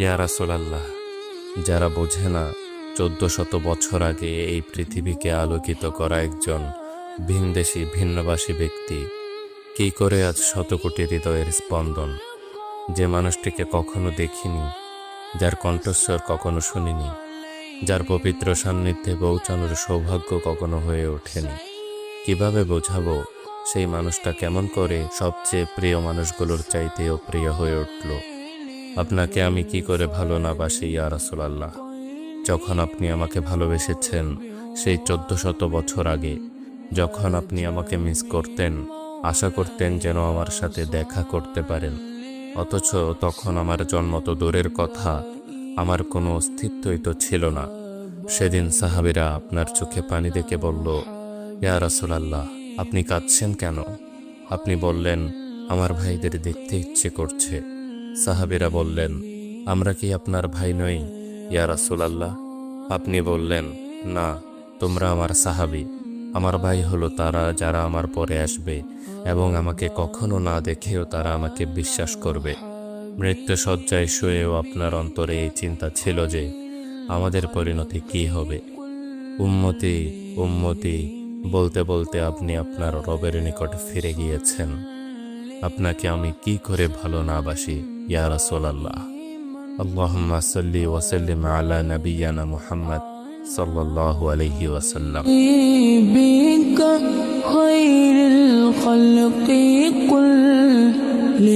ইয়া যারা বোঝে না, চোদ্দ শত বছর আগে এই পৃথিবীকে আলোকিত করা একজন ভিনদেশী, ভিন্নবাসী ব্যক্তি, কি করে আজ শত কোটি হৃদয়ের স্পন্দন? যে মানুষটিকে কখনো দেখিনি, যার কণ্ঠস্বর কখনো শুনিনি, যার পবিত্র সান্নিধ্যে পৌঁছানোর সৌভাগ্য কখনো হয়ে ওঠেনি। কীভাবে বোঝাবো সেই মানুষটা কেমন করে সবচেয়ে প্রিয় মানুষগুলোর চাইতেও প্রিয় হয়ে উঠল? আপনাকে আমি কি করে ভালো না বাসি, ইয়া রাসূলাল্লাহ? যখন আপনি আমাকে ভালোবেসেছেন সেই চোদ্দ শত বছর আগে, যখন আপনি আমাকে মিস করতেন, আশা করতেন যেন আমার সাথে দেখা করতে পারেন। অথচ তখন আমার জন্ম তো দূরের কথা, আমার কোনো অস্তিত্বই তো ছিল না। সেদিন সাহাবিরা আপনার চোখে পানি দেখে বলল, ইয়া রাসূলাল্লাহ, আপনি কাঁদছেন কেন? আপনি বললেন, আমার ভাইদের দেখতে ইচ্ছে করছে। সাহাবিরা বললেন, আমরা কি আপনার ভাই নই, ইয়া রাসূলাল্লাহ? আপনি বললেন, না, তোমরা আমার সাহাবি। আমার ভাই হলো তারা যারা আমার পরে আসবে এবং আমাকে কখনো না দেখেও তারা আমাকে বিশ্বাস করবে। মৃত্যু সজ্জায় শুয়েও আপনার অন্তরে এই চিন্তা ছিল যে আমাদের পরিণতি কি হবে। উম্মতি উম্মতি, বলতে বলতে আপনি আপনার রবের নিকট ফিরে গিয়েছেন। আপনাকে আমি কি করে ভালো না বাসি ইয়া রাসূলাল্লাহ আল্লাহুম্মা সাল্লি ওয়া সাল্লিম আলা নাবিয়ানা মুহাম্মদ সাল্লাল্লাহু আলাইহি ওয়াসাল্লাম بك خير الخلق كل